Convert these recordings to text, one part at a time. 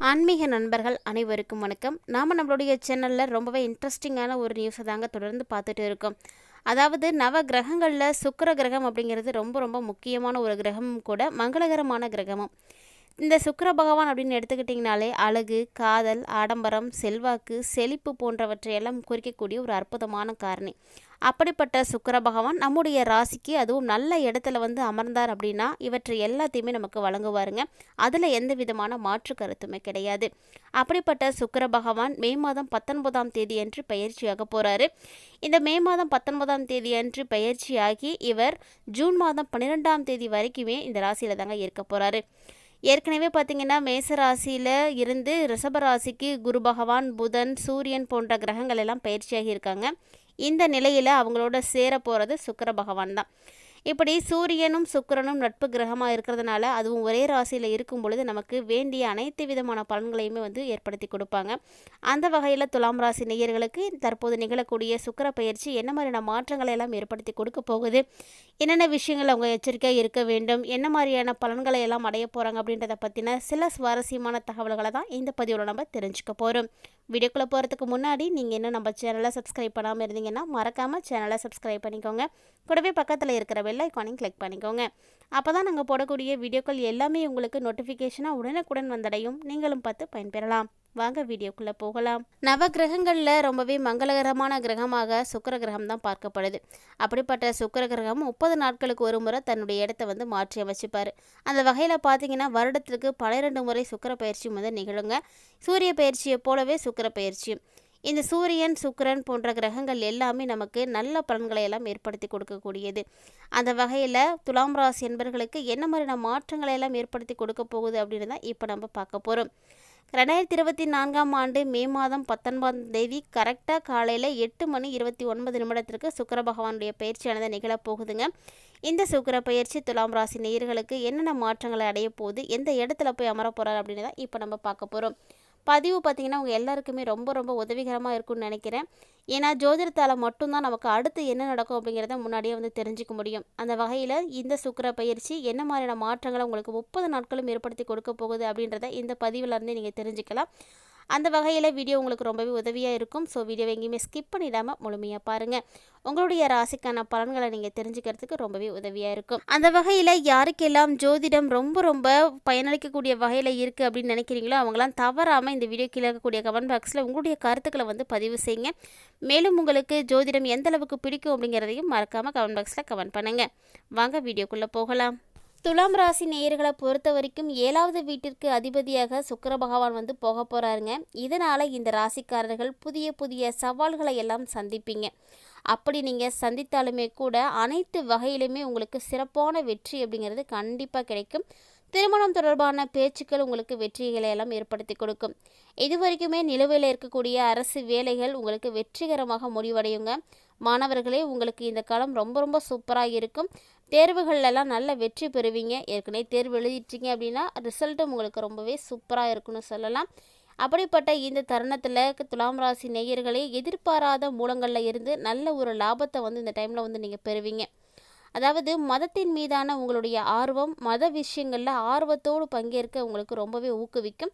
ஆன்மீக நண்பர்கள் அனைவருக்கும் வணக்கம். நாம் நம்மளுடைய சேனலில் ரொம்பவே இன்ட்ரெஸ்டிங்கான ஒரு நியூஸை தாங்க தொடர்ந்து பார்த்துட்டு இருக்கோம். அதாவது நவ கிரகங்களில் சுக்கிர கிரகம் அப்படிங்கிறது ரொம்ப ரொம்ப முக்கியமான ஒரு கிரகமும் கூட மங்களகரமான கிரகமும். இந்த சுக்கர பகவான் அப்படின்னு எடுத்துக்கிட்டிங்கனாலே அழகு காதல் ஆடம்பரம் செல்வாக்கு செழிப்பு போன்றவற்றையெல்லாம் குறிக்கக்கூடிய ஒரு அற்புதமான காரணி. அப்படிப்பட்ட சுக்கிர பகவான் நம்முடைய ராசிக்கு அதுவும் நல்ல இடத்துல வந்து அமர்ந்தார் அப்படின்னா இவற்றை எல்லாத்தையுமே நமக்கு வழங்குவாருங்க. அதில் எந்த விதமான மாற்று கருத்துமே கிடையாது. அப்படிப்பட்ட சுக்கர பகவான் மே மாதம் பத்தொன்பதாம் தேதி அன்று பயிற்சியாக போகிறாரு இந்த மே மாதம் பத்தொன்பதாம் தேதி அன்று பயிற்சியாகி இவர் ஜூன் மாதம் பன்னிரெண்டாம் தேதி வரைக்குமே இந்த ராசியில் தாங்க இருக்க போகிறாரு ஏற்கனவே பார்த்தீங்கன்னா மேச ராசியில் இருந்து ரிஷபராசிக்கு குரு பகவான் புதன் சூரியன் போன்ற கிரகங்கள் எல்லாம் பயிற்சியாகி இருக்காங்க. இந்த நிலையில் அவங்களோட சேர போகிறது சுக்கர பகவான் தான். இப்படி சூரியனும் சுக்கிரனும் நட்பு கிரகமாக இருக்கிறதுனால அதுவும் ஒரே ராசியில் இருக்கும் பொழுது நமக்கு வேண்டிய அனைத்து விதமான பலன்களையுமே வந்து ஏற்படுத்தி கொடுப்பாங்க. அந்த வகையில் துலாம் ராசி நேயர்களுக்கு தற்போது நிகழக்கூடிய சுக்கிர பயிற்சி என்ன மாதிரியான மாற்றங்களை எல்லாம் ஏற்படுத்தி கொடுக்க போகுது? என்னென்ன விஷயங்கள் அவங்க எச்சரிக்கையாக இருக்க வேண்டும்? என்ன மாதிரியான பலன்களை எல்லாம் அடைய போகிறாங்க அப்படின்றத பற்றின சில சுவாரஸ்யமான தகவல்களை தான் இந்த பதிவில் நம்ம தெரிஞ்சுக்க போகிறோம் வீடியோக்குள்ளே போகிறதுக்கு முன்னாடி நீங்கள் இன்னும் நம்ம சேனலை சப்ஸ்கிரைப் பண்ணாமல் இருந்தீங்கன்னா மறக்காமல் சேனலை சப்ஸ்கிரைப் பண்ணிக்கோங்க. கூடவே பக்கத்தில் இருக்கிற பெல் ஐக்கானையும் கிளிக் பண்ணிக்கோங்க. அப்போ தான் நாங்கள் போடக்கூடிய வீடியோக்கள் எல்லாமே உங்களுக்கு நோட்டிஃபிகேஷனாக உடனுக்குடன் வந்தடையும். நீங்களும் பார்த்து பயன்பெறலாம். வாங்க வீடியோக்குள்ளே போகலாம். நவ கிரகங்களில் ரொம்பவே மங்களகரமான கிரகமாக சுக்கிர கிரகம் தான் பார்க்கப்படுது. அப்படிப்பட்ட சுக்கிர கிரகம் முப்பது நாட்களுக்கு ஒரு முறை தன்னுடைய இடத்த வந்து மாற்றி அமைச்சுப்பார். அந்த வகையில் பார்த்தீங்கன்னா வருடத்திற்கு பன்னிரெண்டு முறை சுக்கிர பயிற்சியும் வந்து நிகழுங்க. சூரிய பயிற்சியை போலவே சுக்கிர பயிற்சியும் இந்த சூரியன் சுக்கரன் போன்ற கிரகங்கள் எல்லாமே நமக்கு நல்ல பலன்களை எல்லாம் ஏற்படுத்தி கொடுக்கக்கூடியது. அந்த வகையில் துலாம் ராசி என்பர்களுக்கு என்ன மாதிரியான மாற்றங்களை எல்லாம் ஏற்படுத்தி கொடுக்க போகுது அப்படின்னு தான் இப்போ நம்ம பார்க்க போகிறோம் ரெண்டாயிரத்தி இருபத்தி நான்காம் ஆண்டு மே மாதம் பத்தொன்பதாம் தேதி கரெக்டாக காலையில் எட்டு மணி இருபத்தி ஒன்பது நிமிடத்திற்கு சுக்கிர பகவானுடைய பயிற்சியானது நிகழப்போகுதுங்க இந்த சுக்கிர பயிற்சி துலாம் ராசி நேயர்களுக்கு என்னென்ன மாற்றங்களை அடைய போகுது எந்த இடத்துல போய் அமர போகிறார் அப்படின்னு தான் இப்போ நம்ம பார்க்க போகிறோம் பதிவு பார்த்திங்கன்னா உங்கள் எல்லாருக்குமே ரொம்ப ரொம்ப உதவிகரமாக இருக்கும்னு நினைக்கிறேன். ஏன்னா ஜோதிடத்தால் மட்டும்தான் நமக்கு அடுத்து என்ன நடக்கும் அப்படிங்கிறத முன்னாடியே வந்து தெரிஞ்சுக்க முடியும். அந்த வகையில் இந்த சுக்கர பயிற்சி என்ன மாதிரியான மாற்றங்களை உங்களுக்கு முப்பது நாட்களும் ஏற்படுத்தி கொடுக்க போகுது அப்படின்றத இந்த பதிவிலேருந்தே நீங்கள் தெரிஞ்சுக்கலாம். அந்த வகையில் வீடியோ உங்களுக்கு ரொம்பவே உதவியாக இருக்கும். ஸோ வீடியோவை எங்கேயுமே ஸ்கிப் பண்ணிடாமல் முழுமையாக பாருங்கள் உங்களுடைய ராசிக்கான பலன்களை நீங்கள் தெரிஞ்சுக்கிறதுக்கு ரொம்பவே உதவியாக இருக்கும். அந்த வகையில் யாருக்கெல்லாம் ஜோதிடம் ரொம்ப ரொம்ப பயனளிக்கக்கூடிய வகையில் இருக்குது அப்படின்னு நினைக்கிறீங்களோ அவங்களாம் தவறாமல் இந்த வீடியோ கீழே இருக்கக்கூடிய கமெண்ட் பாக்ஸில் உங்களுடைய கருத்துக்களை வந்து பதிவு செய்யுங்க. மேலும் உங்களுக்கு ஜோதிடம் எந்த அளவுக்கு பிடிக்கும் அப்படிங்கிறதையும் மறக்காமல் கமெண்ட் பாக்ஸில் கமெண்ட் பண்ணுங்கள் வாங்க வீடியோக்குள்ளே போகலாம். துலாம் ராசி நேயர்களை பொறுத்த வரைக்கும் ஏழாவது வீட்டிற்கு அதிபதியாக சுக்கர பகவான் வந்து போக போகிறாருங்க இதனால் இந்த ராசிக்காரர்கள் புதிய புதிய சவால்களை எல்லாம் சந்திப்பீங்க. அப்படி நீங்கள் சந்தித்தாலுமே கூட அனைத்து வகையிலுமே உங்களுக்கு சிறப்பான வெற்றி அப்படிங்கிறது கண்டிப்பாக கிடைக்கும். திருமணம் தொடர்பான பேச்சுக்கள் உங்களுக்கு வெற்றிகளை எல்லாம் ஏற்படுத்தி கொடுக்கும். இது வரைக்குமே நிலுவையில் இருக்கக்கூடிய அரசு வேலைகள் உங்களுக்கு வெற்றிகரமாக முடிவடையுங்க. மாணவர்களே உங்களுக்கு இந்த காலம் ரொம்ப ரொம்ப சூப்பராக இருக்கும். தேர்வுகள்லாம் நல்ல வெற்றி பெறுவீங்க. ஏற்கனவே தேர்வு எழுதிட்டீங்க அப்படின்னா ரிசல்ட்டும் உங்களுக்கு ரொம்பவே சூப்பராக இருக்குன்னு சொல்லலாம். அப்படிப்பட்ட இந்த தருணத்தில் துலாம் ராசி நேயர்களே எதிர்பாராத மூலங்களில் இருந்து நல்ல ஒரு லாபத்தை வந்து இந்த டைமில் வந்து நீங்கள் பெறுவீங்க. அதாவது மதத்தின் மீதான உங்களுடைய ஆர்வம் மத விஷயங்களில் ஆர்வத்தோடு பங்கேற்க உங்களுக்கு ரொம்பவே ஊக்குவிக்கும்.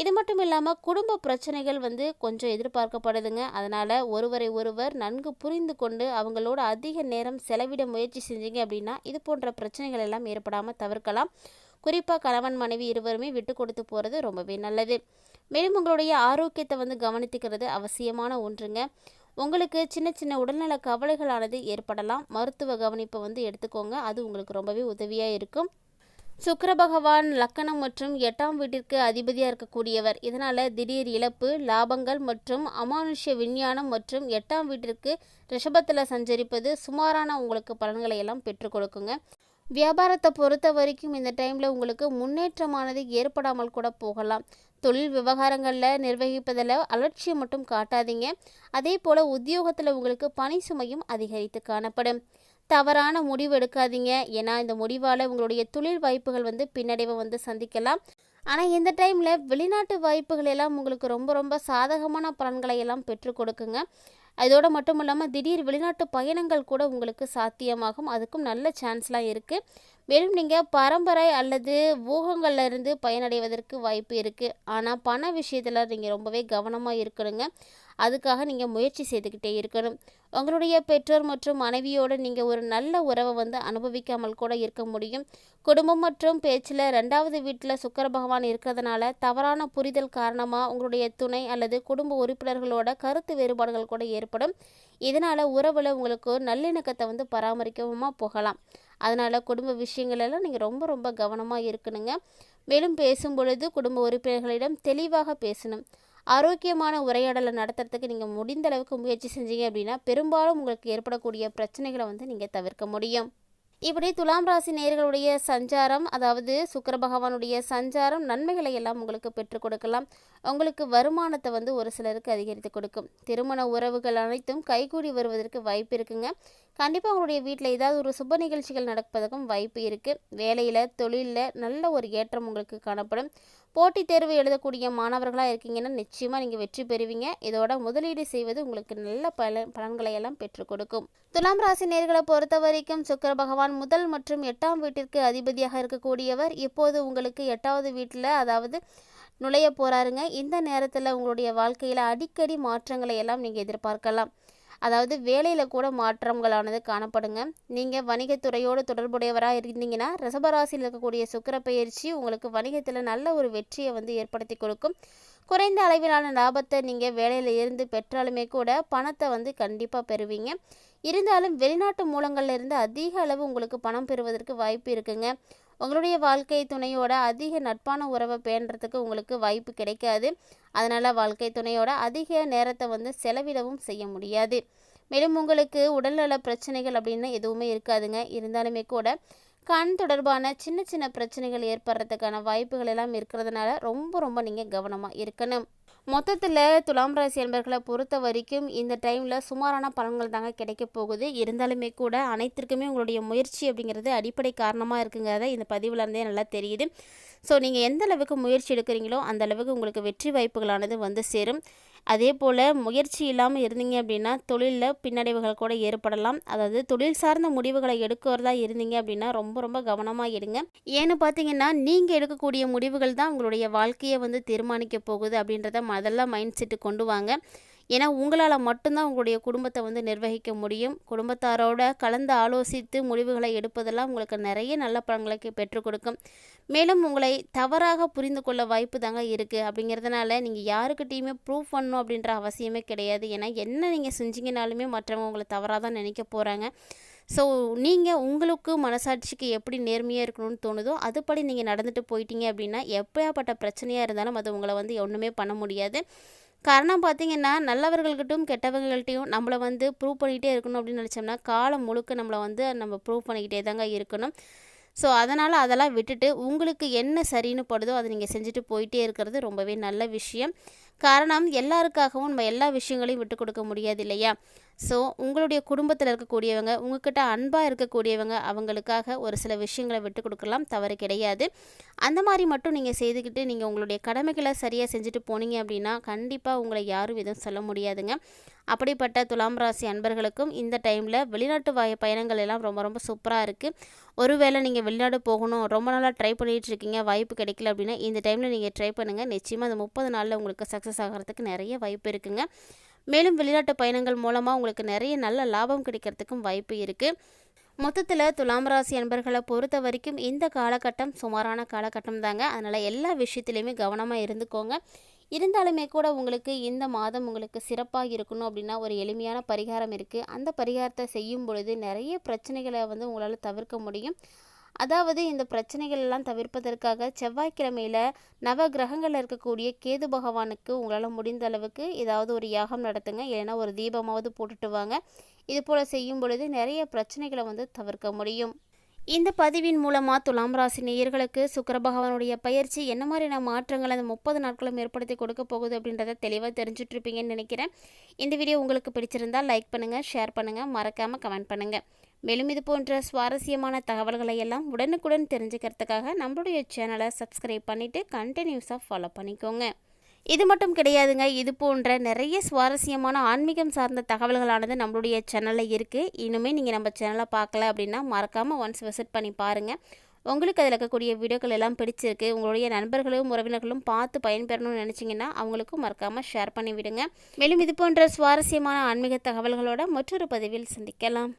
இது மட்டும் இல்லாமல் குடும்ப பிரச்சனைகள் வந்து கொஞ்சம் எதிர்பார்க்கப்படுதுங்க. அதனால் ஒருவரை ஒருவர் நன்கு புரிந்து கொண்டு அவங்களோட அதிக நேரம் செலவிட முயற்சி செஞ்சீங்க அப்படின்னா இது போன்ற பிரச்சனைகள் எல்லாம் ஏற்படாமல் தவிர்க்கலாம். குறிப்பாக கணவன் மனைவி இருவருமே விட்டு கொடுத்து போகிறது ரொம்பவே நல்லது. மேலும் உங்களுடைய ஆரோக்கியத்தை வந்து கவனித்துக்கிறது அவசியமான ஒன்றுங்க. உங்களுக்கு சின்ன சின்ன உடல்நல கவலைகளானது ஏற்படலாம். மருத்துவ கவனிப்பை வந்து எடுத்துக்கோங்க. அது உங்களுக்கு ரொம்பவே உதவியாக இருக்கும். சுக்கர பகவான் லக்கணம் மற்றும் எட்டாம் வீட்டிற்கு அதிபதியாக இருக்கக்கூடியவர். இதனால் திடீர் இழப்பு லாபங்கள் மற்றும் அமானுஷ்ய விஞ்ஞானம் மற்றும் எட்டாம் வீட்டிற்கு ரிஷபத்தில் சஞ்சரிப்பது சுமாரான உங்களுக்கு பலன்களை எல்லாம் பெற்றுக் கொடுக்குங்க. வியாபாரத்தை பொறுத்த வரைக்கும் இந்த டைமில் உங்களுக்கு முன்னேற்றமானது ஏற்படாமல் கூட போகலாம். தொழில் விவகாரங்களில் நிர்வகிப்பதில் அலட்சியம் மட்டும் காட்டாதீங்க. அதே போல் உத்தியோகத்தில் உங்களுக்கு பணி சுமையும் அதிகரித்து காணப்படும். தவறான முடிவு எடுக்காதீங்க. ஏன்னா இந்த முடிவால் உங்களுடைய தொழில் வாய்ப்புகள் வந்து பின்னடைவை வந்து சந்திக்கலாம். ஆனால் இந்த டைமில் வெளிநாட்டு வாய்ப்புகள் எல்லாம் உங்களுக்கு ரொம்ப ரொம்ப சாதகமான பலன்களை எல்லாம் பெற்றுக் கொடுக்குங்க. அதோடு மட்டும் இல்லாமல் திடீர் வெளிநாட்டு பயணங்கள் கூட உங்களுக்கு சாத்தியமாகும். அதுக்கும் நல்ல சான்ஸ்லாம் இருக்குது மேலும் நீங்கள் பரம்பரை அல்லது ஊகங்கள்லேருந்து பயனடைவதற்கு வாய்ப்பு இருக்குது ஆனால் பண விஷயத்தில் நீங்கள் ரொம்பவே கவனமாக இருக்கணுங்க. அதுக்காக நீங்கள் முயற்சி செய்துக்கிட்டே இருக்கணும். உங்களுடைய பெற்றோர் மற்றும் மனைவியோடு நீங்கள் ஒரு நல்ல உறவை வந்து அனுபவிக்காமல் கூட இருக்க முடியும். குடும்பம் மற்றும் பேச்சில் ரெண்டாவது வீட்டில் சுக்கர பகவான் இருக்கிறதுனால தவறான புரிதல் காரணமாக உங்களுடைய துணை அல்லது குடும்ப உறுப்பினர்களோட கருத்து வேறுபாடுகள் கூட ஏற்படும். இதனால் உறவில் உங்களுக்கு நல்லிணக்கத்தை வந்து பராமரிக்கவும் போகலாம். அதனால் குடும்ப விஷயங்களெல்லாம் நீங்கள் ரொம்ப ரொம்ப கவனமாக இருக்கணுங்க. மேலும் பேசும் பொழுது குடும்ப உறுப்பினர்களிடம் தெளிவாக பேசணும். ஆரோக்கியமான உரையாடலை நடத்துறதுக்கு நீங்கள் முடிந்த அளவுக்கு முயற்சி செஞ்சீங்க அப்படின்னா பெரும்பாலும் உங்களுக்கு ஏற்படக்கூடிய பிரச்சனைகளை வந்து நீங்கள் தவிர்க்க முடியும். இப்படி துலாம் ராசி நேர்களுடைய சஞ்சாரம் அதாவது சுக்கர பகவானுடைய சஞ்சாரம் நன்மைகளை எல்லாம் உங்களுக்கு பெற்றுக் கொடுக்கலாம். உங்களுக்கு வருமானத்தை வந்து ஒரு சிலருக்கு அதிகரித்து கொடுக்கும். திருமண உறவுகள் அனைத்தும் கைகூடி வருவதற்கு வாய்ப்பு இருக்குங்க. கண்டிப்பாக உங்களுடைய வீட்டில் ஏதாவது ஒரு சுப நிகழ்ச்சிகள் நடப்பதற்கும் வாய்ப்பு இருக்குது வேலையில் தொழிலில் நல்ல ஒரு ஏற்றம் உங்களுக்கு காணப்படும். போட்டித் தேர்வு எழுதக்கூடிய மாணவர்களாக இருக்கீங்கன்னா நிச்சயமாக நீங்கள் வெற்றி பெறுவீங்க. இதோட முதலீடு செய்வது உங்களுக்கு நல்ல பல பலன்களை எல்லாம் பெற்றுக் கொடுக்கும். துலாம் ராசி நேர்களை பொறுத்த வரைக்கும் சுக்கர பகவான் முதல் மற்றும் எட்டாம் வீட்டிற்கு அதிபதியாக இருக்கக்கூடியவர். இப்போது உங்களுக்கு எட்டாவது வீட்டில் அதாவது நுழைய போகிறாருங்க இந்த நேரத்தில் உங்களுடைய வாழ்க்கையில் அடிக்கடி மாற்றங்களை எல்லாம் நீங்கள் எதிர்பார்க்கலாம். அதாவது வேலையில் கூட மாற்றங்களானது காணப்படுங்க. நீங்கள் வணிகத்துறையோடு தொடர்புடையவராக இருந்தீங்கன்னா ரசபராசியில் இருக்கக்கூடிய சுக்கர பயிற்சி உங்களுக்கு வணிகத்தில் நல்ல ஒரு வெற்றியை வந்து ஏற்படுத்தி கொடுக்கும். குறைந்த அளவிலான லாபத்தை நீங்கள் வேலையில் இருந்து பெற்றாலுமே கூட பணத்தை வந்து கண்டிப்பாக பெறுவீங்க. இருந்தாலும் வெளிநாட்டு மூலங்கள்லேருந்து அதிக அளவு உங்களுக்கு பணம் பெறுவதற்கு வாய்ப்பு இருக்குங்க. உங்களுடைய வாழ்க்கை துணையோட அதிக நட்பான உறவை பேணுறதுக்கு உங்களுக்கு வாய்ப்பு கிடைக்காது. அதனால் வாழ்க்கை துணையோட அதிக நேரத்தை வந்து செலவிடவும் செய்ய முடியாது. மேலும் உங்களுக்கு உடல்நல பிரச்சனைகள் அப்படின்னு எதுவுமே இருக்காதுங்க. இருந்தாலுமே கூட கண் தொடர்பான சின்ன சின்ன பிரச்சனைகள் ஏற்படுறதுக்கான வாய்ப்புகள் எல்லாம் இருக்கிறதுனால ரொம்ப ரொம்ப நீங்கள் கவனமாக இருக்கணும். மொத்தத்தில் துலாம் ராசி என்பர்களை பொறுத்த வரைக்கும் இந்த டைமில் சுமாரான பலன்கள் தாங்க கிடைக்க போகுது. இருந்தாலுமே கூட அனைத்திற்குமே உங்களுடைய முயற்சி அப்படிங்கிறது அடிப்படை காரணமாக இருக்குங்கிறத இந்த பதிவில் இருந்தே நல்லா தெரியுது. ஸோ நீங்கள் எந்த அளவுக்கு முயற்சி எடுக்கிறீங்களோ அந்த அளவுக்கு உங்களுக்கு வெற்றி வாய்ப்புகளானது வந்து சேரும். அதே போல் முயற்சி இல்லாமல் இருந்தீங்க அப்படின்னா தொழிலில் பின்னடைவுகள் கூட ஏற்படலாம். அதாவது தொழில் சார்ந்த முடிவுகளை எடுக்கிறதா இருந்தீங்க அப்படின்னா ரொம்ப ரொம்ப கவனமாக எடுங்க ஏன்னு பார்த்தீங்கன்னா நீங்கள் எடுக்கக்கூடிய முடிவுகள் தான் உங்களுடைய வாழ்க்கையை வந்து தீர்மானிக்க போகுது அப்படின்றத முதல்ல மைண்ட் செட்டு கொண்டு வாங்க. ஏன்னா உங்களால் மட்டும்தான் உங்களுடைய குடும்பத்தை வந்து நிர்வகிக்க முடியும். குடும்பத்தாரோட கலந்து ஆலோசித்து முடிவுகளை எடுப்பதெல்லாம் உங்களுக்கு நிறைய நல்ல பலன்களை பெற்றுக் கொடுக்கும். மேலும் உங்களை தவறாக புரிந்து கொள்ள வாய்ப்பு தாங்க இருக்குது அப்படிங்கிறதுனால நீங்கள் யாருக்கிட்டேயுமே ப்ரூவ் பண்ணணும் அப்படின்ற அவசியமே கிடையாது. ஏன்னா என்ன நீங்கள் செஞ்சீங்கனாலுமே மற்றவங்க உங்களை தவறாக தான் நினைக்க போகிறாங்க ஸோ நீங்கள் உங்களுக்கு மனசாட்சிக்கு எப்படி நேர்மையாக இருக்கணும்னு தோணுதோ அதுபடி நீங்கள் நடந்துட்டு போயிட்டீங்க அப்படின்னா எப்படியாப்பட்ட பிரச்சனையாக இருந்தாலும் அது உங்களை வந்து ஒன்றுமே பண்ண முடியாது. காரணம் பார்த்தீங்கன்னா நல்லவர்கள்கிட்டும் கெட்டவங்கள்ட்டையும் நம்மளை வந்து ப்ரூவ் பண்ணிகிட்டே இருக்கணும் அப்படின்னு நினச்சோம்னா காலம் முழுக்க நம்மளை வந்து நம்ம ப்ரூவ் பண்ணிக்கிட்டே தாங்க இருக்கணும். ஸோ அதனால் அதெல்லாம் விட்டுட்டு உங்களுக்கு என்ன சரின்னு படுதோ அதை நீங்கள் செஞ்சுட்டு போயிட்டே இருக்கிறது ரொம்பவே நல்ல விஷயம். காரணம் எல்லாருக்காகவும் நம்ம எல்லா விஷயங்களையும் விட்டு கொடுக்க முடியாது இல்லையா? ஸோ உங்களுடைய குடும்பத்தில் இருக்கக்கூடியவங்க உங்ககிட்ட அன்பாக இருக்கக்கூடியவங்க அவங்களுக்காக ஒரு சில விஷயங்களை விட்டு கொடுக்கலாம் தவறு கிடையாது. அந்த மாதிரி மட்டும் நீங்கள் செய்துக்கிட்டு நீங்கள் உங்களுடைய கடமைகளை சரியாக செஞ்சுட்டு போனீங்க அப்படின்னா கண்டிப்பாக உங்களை யாரும் எதுவும் சொல்ல முடியாதுங்க. அப்படிப்பட்ட துலாம் ராசி அன்பர்களுக்கும் இந்த டைமில் வெளிநாட்டு வாய பயணங்கள் எல்லாம் ரொம்ப ரொம்ப சூப்பராக இருக்குது ஒருவேளை நீங்கள் வெளிநாடு போகணும் ரொம்ப நாளாக ட்ரை பண்ணிகிட்டு இருக்கீங்க வாய்ப்பு கிடைக்கல அப்படின்னா இந்த டைமில் நீங்கள் ட்ரை பண்ணுங்கள் நிச்சயமாக அந்த முப்பது நாளில் உங்களுக்கு சக்ஸஸ் ஆகிறதுக்கு நிறைய வாய்ப்பு இருக்குங்க. மேலும் வெளிநாட்டு பயணங்கள் மூலமாக உங்களுக்கு நிறைய நல்ல லாபம் கிடைக்கிறதுக்கும் வாய்ப்பு இருக்குது மொத்தத்தில் துலாம் ராசி அன்பர்களை பொறுத்த வரைக்கும் இந்த காலகட்டம் சுமாரான காலகட்டம் தாங்க. அதனால் எல்லா விஷயத்துலையுமே கவனமாக இருந்துக்கோங்க. இருந்தாலுமே கூட உங்களுக்கு இந்த மாதம் உங்களுக்கு சிறப்பாக இருக்கணும் அப்படின்னா ஒரு எளிமையான பரிகாரம் இருக்குது அந்த பரிகாரத்தை செய்யும் பொழுது நிறைய பிரச்சனைகளை வந்து உங்களால் தவிர்க்க முடியும். அதாவது இந்த பிரச்சனைகள் எல்லாம் தவிர்ப்பதற்காக செவ்வாய்க்கிழமையில் நவ கிரகங்களில் இருக்கக்கூடிய கேது பகவானுக்கு உங்களால் முடிந்த அளவுக்கு ஏதாவது ஒரு யாகம் நடத்துங்க. இல்லைன்னா ஒரு தீபமாவது போட்டுட்டு வாங்க. இது போல் செய்யும் பொழுது நிறைய பிரச்சனைகளை வந்து தவிர்க்க முடியும். இந்த பதிவின் மூலமாக துலாம் ராசி நேயர்களுக்கு சுக்கர பகவானுடைய பயிற்சி என்ன மாதிரியான மாற்றங்கள் அந்த முப்பது நாட்களும் ஏற்படுத்தி கொடுக்க போகுது அப்படின்றத தெளிவாக தெரிஞ்சுட்ருப்பீங்கன்னு நினைக்கிறேன். இந்த வீடியோ உங்களுக்கு பிடிச்சிருந்தால் லைக் பண்ணுங்கள் ஷேர் பண்ணுங்கள் மறக்காமல் கமெண்ட் பண்ணுங்கள் மேலும் இது போன்ற சுவாரஸ்யமான தகவல்களை எல்லாம் உடனுக்குடன் தெரிஞ்சுக்கிறதுக்காக நம்மளுடைய சேனலை சப்ஸ்கிரைப் பண்ணிவிட்டு கண்டினியூஸாக ஃபாலோ பண்ணிக்கோங்க. இது மட்டும் கிடையாதுங்க இது போன்ற நிறைய சுவாரஸ்யமான ஆன்மீகம் சார்ந்த தகவல்களானது நம்மளுடைய சேனலில் இருக்குது இன்னுமே நீங்கள் நம்ம சேனலை பார்க்கல அப்படின்னா மறக்காமல் ஒன்ஸ் விசிட் பண்ணி பாருங்கள் உங்களுக்கு அதில் இருக்கக்கூடிய வீடியோக்கள் எல்லாம் பிடிச்சிருக்கு உங்களுடைய நண்பர்களும் உறவினர்களும் பார்த்து பயன்பெறணும்னு நினச்சிங்கன்னா அவங்களுக்கும் மறக்காமல் ஷேர் பண்ணி விடுங்க மேலும் இது போன்ற சுவாரஸ்யமான ஆன்மீக தகவல்களோட மற்றொரு பதிவில் சந்திக்கலாம்.